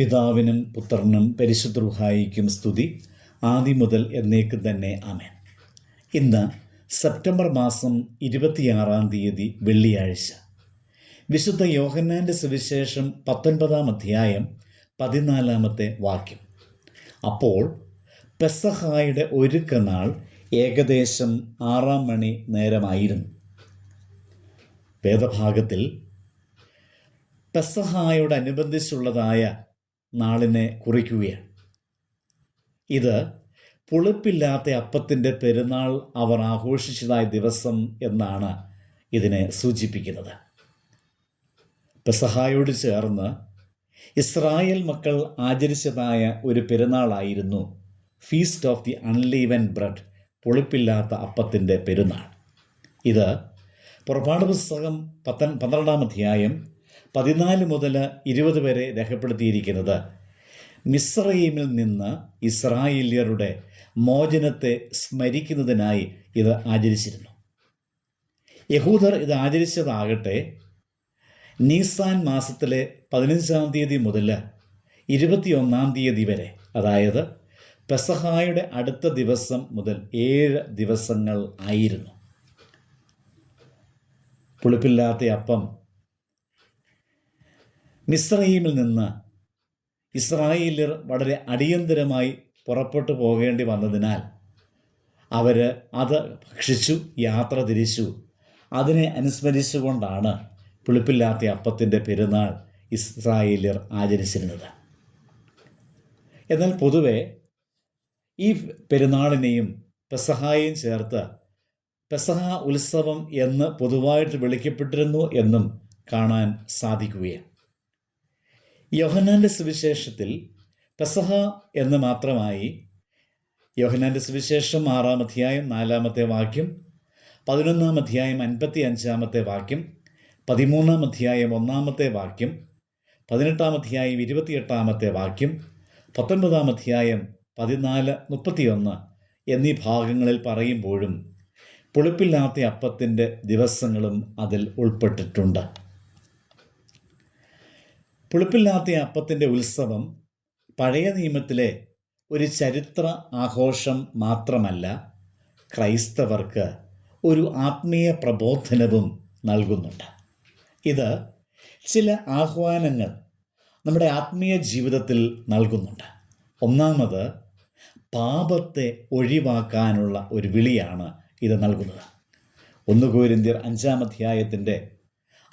പിതാവിനും പുത്രനും പരിശുദ്ധ സ്തുതി. ആദ്യം മുതൽ എന്നേക്കും തന്നെ ആമേൻ. ഇന്ന് സെപ്റ്റംബർ മാസം ഇരുപത്തിയാറാം തീയതി വെള്ളിയാഴ്ച. വിശുദ്ധ യോഹന്നാന്റെ സുവിശേഷം പത്തൊൻപതാം അധ്യായം പതിനാലാമത്തെ വാക്യം. അപ്പോൾ പെസഹായുടെ ഒരുക്കനാൾ ഏകദേശം ആറാം മണി നേരമായിരുന്നു. വേദഭാഗത്തിൽ പെസഹായോടനുബന്ധിച്ചുള്ളതായ നാളിനെ കുറിക്കുകയാണ്. ഇത് പുളിപ്പില്ലാത്ത അപ്പത്തിന്റെ പെരുന്നാൾ അവർ ആഘോഷിച്ചതായ ദിവസം എന്നാണ് ഇതിനെ സൂചിപ്പിക്കുന്നത്. പെസഹായോട് ചേർന്ന് ഇസ്രായേൽ മക്കൾ ആചരിച്ചതായ ഒരു പെരുന്നാളായിരുന്നു feast of the unleavened bread പുളിപ്പില്ലാത്ത അപ്പത്തിന്റെ പെരുന്നാൾ. ഇത് പുറപ്പാട് പുസ്തകം പത്തൻ പന്ത്രണ്ടാം അധ്യായം പതിനാല് മുതൽ ഇരുപത് വരെ രേഖപ്പെടുത്തിയിരിക്കുന്നത്. മിസ്രൈമിൽ നിന്ന് ഇസ്രായേലിയരുടെ മോചനത്തെ സ്മരിക്കുന്നതിനായി ഇത് ആചരിച്ചിരുന്നു. യഹൂദർ ഇത് ആചരിച്ചതാകട്ടെ നീസാൻ മാസത്തിലെ പതിനഞ്ചാം തീയതി മുതൽ ഇരുപത്തിയൊന്നാം തീയതി വരെ അതായത് പെസഹായുടെ അടുത്ത ദിവസം മുതൽ ഏഴ് ദിവസങ്ങൾ ആയിരുന്നു. പുളിപ്പില്ലാത്ത അപ്പം മിസ്രൈമിൽ നിന്ന് ഇസ്രായേലിയർ വളരെ അടിയന്തരമായി പുറപ്പെട്ടു പോകേണ്ടി വന്നതിനാൽ അവർ അത് ഭക്ഷിച്ചു യാത്ര തിരിച്ചു. അതിനെ അനുസ്മരിച്ചുകൊണ്ടാണ് പുളിപ്പില്ലാത്ത അപ്പത്തിന്റെ പെരുന്നാൾ ഇസ്രായേലിയർ ആചരിച്ചിരുന്നത്. എന്നാൽ പൊതുവെ ഈ പെരുന്നാളിനെയും പെസഹായും ചേർത്ത് പെസഹ ഉത്സവം എന്ന് പൊതുവായിട്ട് വിളിക്കപ്പെട്ടിരുന്നു എന്നും കാണാൻ സാധിക്കുകയാണ്. യോഹനാന്റെ സുവിശേഷത്തിൽ പെസഹ എന്ന് മാത്രമായി യോഹനാന്റെ സുവിശേഷം ആറാം അധ്യായം നാലാമത്തെ വാക്യം പതിനൊന്നാം അധ്യായം അൻപത്തി അഞ്ചാമത്തെ വാക്യം പതിമൂന്നാം അധ്യായം ഒന്നാമത്തെ വാക്യം പതിനെട്ടാം അധ്യായം ഇരുപത്തിയെട്ടാമത്തെ വാക്യം പത്തൊൻപതാം അധ്യായം പതിനാല് മുപ്പത്തിയൊന്ന് എന്നീ ഭാഗങ്ങളിൽ പറയുമ്പോഴും പുളിപ്പില്ലാത്ത അപ്പത്തിന്റെ ദിവസങ്ങളും അതിൽ ഉൾപ്പെട്ടിട്ടുണ്ട്. പുളിപ്പില്ലാത്ത അപ്പത്തിന്റെ ഉത്സവം പഴയ നിയമത്തിലെ ഒരു ചരിത്ര ആഘോഷം മാത്രമല്ല ക്രൈസ്തവർക്ക് ഒരു ആത്മീയ പ്രബോധനവും നൽകുന്നുണ്ട്. ഇത് ചില ആഹ്വാനങ്ങൾ നമ്മുടെ ആത്മീയ ജീവിതത്തിൽ നൽകുന്നുണ്ട്. ഒന്നാമത് പാപത്തെ ഒഴിവാക്കാനുള്ള ഒരു വിളിയാണ് ഇത് നൽകുന്നത്. ഒന്ന് കോരിന്ത്യർ അഞ്ചാം അധ്യായത്തിന്റെ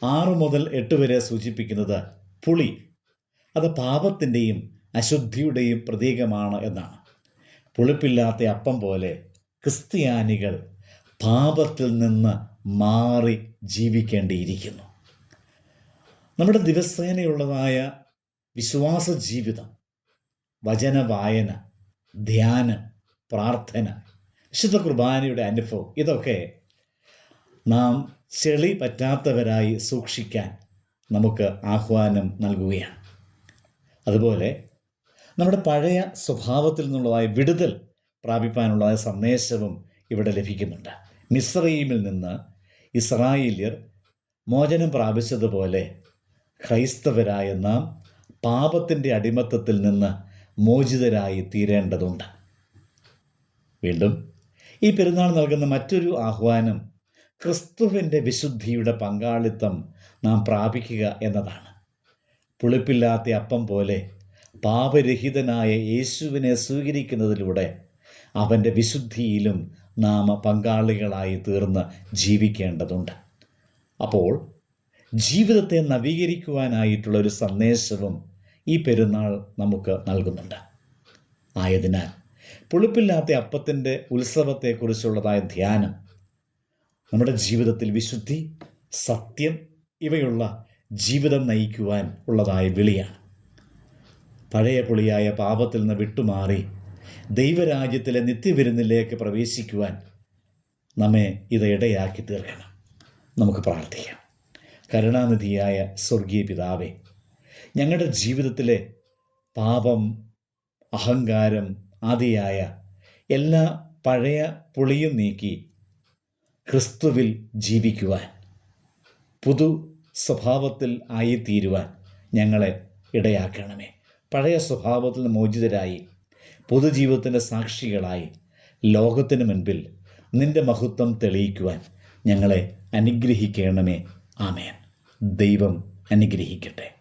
ആറ് മുതൽ എട്ട് വരെ സൂചിപ്പിക്കുന്നത് പുളി. അത് പാപത്തിന്റെയും അശുദ്ധിയുടെയും പ്രതീകമാണ് എന്നാണ്. പുളിപ്പില്ലാത്ത അപ്പം പോലെ ക്രിസ്ത്യാനികൾ പാപത്തിൽ നിന്ന് മാറി ജീവിക്കേണ്ടിയിരിക്കുന്നു. നമ്മുടെ ദിവസേനയുള്ളതായ വിശ്വാസ ജീവിതം വചന വായന ധ്യാനം പ്രാർത്ഥന വിശുദ്ധ കുർബാനയുടെ അനുഭവം ഇതൊക്കെ നാം ചെളി പറ്റാത്തവരായി സൂക്ഷിക്കാൻ നമുക്ക് ആഹ്വാനം നൽകുകയാണ്. അതുപോലെ നമ്മുടെ പഴയ സ്വഭാവത്തിൽ നിന്നുള്ളതായ വിടുതൽ പ്രാപിപ്പാനുള്ളതായ സന്ദേശവും ഇവിടെ ലഭിക്കുന്നുണ്ട്. മിസ്രൈമിൽ നിന്ന് ഇസ്രായേല്യർ മോചനം പ്രാപിച്ചതുപോലെ ക്രൈസ്തവരായ നാം പാപത്തിന്റെ അടിമത്തത്തിൽ നിന്ന് മോചിതരായി തീരേണ്ടതുണ്ട്. വീണ്ടും ഈ പെരുന്നാൾ നൽകുന്ന മറ്റൊരു ആഹ്വാനം ക്രിസ്തുവിന്റെ വിശുദ്ധിയുടെ പങ്കാളിത്തം നാം പ്രാപിക്കുക എന്നതാണ്. പുളിപ്പില്ലാത്ത അപ്പം പോലെ പാപരഹിതനായ യേശുവിനെ സ്വീകരിക്കുന്നതിലൂടെ അവന്റെ വിശുദ്ധിയിലും നാം പങ്കാളികളായി തീർന്ന് ജീവിക്കേണ്ടതുണ്ട്. അപ്പോൾ ജീവിതത്തെ നവീകരിക്കുവാനായിട്ടുള്ള ഒരു സന്ദേശവും ഈ പെരുന്നാൾ നമുക്ക് നൽകുന്നുണ്ട്. ആയതിനാൽ പുളിപ്പില്ലാത്ത അപ്പത്തിന്റെ ഉത്സവത്തെക്കുറിച്ചുള്ളതായ ധ്യാനം നമ്മുടെ ജീവിതത്തിൽ വിശുദ്ധി സത്യം ഇവയുള്ള ജീവിതം നയിക്കുവാൻ ഉള്ളതായ വിളിയാണ്. പഴയ പുളിയായ പാപത്തിൽ നിന്ന് വിട്ടുമാറി ദൈവരാജ്യത്തിലെ നിത്യവിരുന്നിലേക്ക് പ്രവേശിക്കുവാൻ നമ്മെ ഇത് ഇടയാക്കി തീർക്കണം. നമുക്ക് പ്രാർത്ഥിക്കാം. കരുണാനിധിയായ സ്വർഗീയ പിതാവേ ഞങ്ങളുടെ ജീവിതത്തിലെ പാപം അഹങ്കാരം ആദിയായ എല്ലാ പഴയ പുളിയും നീക്കി ക്രിസ്തുവിൽ ജീവിക്കുവാൻ പുതു സ്വഭാവത്തിൽ ആയിത്തീരുവാൻ ഞങ്ങളെ ഇടയാക്കണമേ. പഴയ സ്വഭാവത്തിൽ മോചിതരായി പൊതുജീവിതത്തിന്റെ സാക്ഷികളായി ലോകത്തിന് മുൻപിൽ നിന്റെ മഹത്വം തെളിയിക്കുവാൻ ഞങ്ങളെ അനുഗ്രഹിക്കണമേ. ആമേൻ. ദൈവം അനുഗ്രഹിക്കട്ടെ.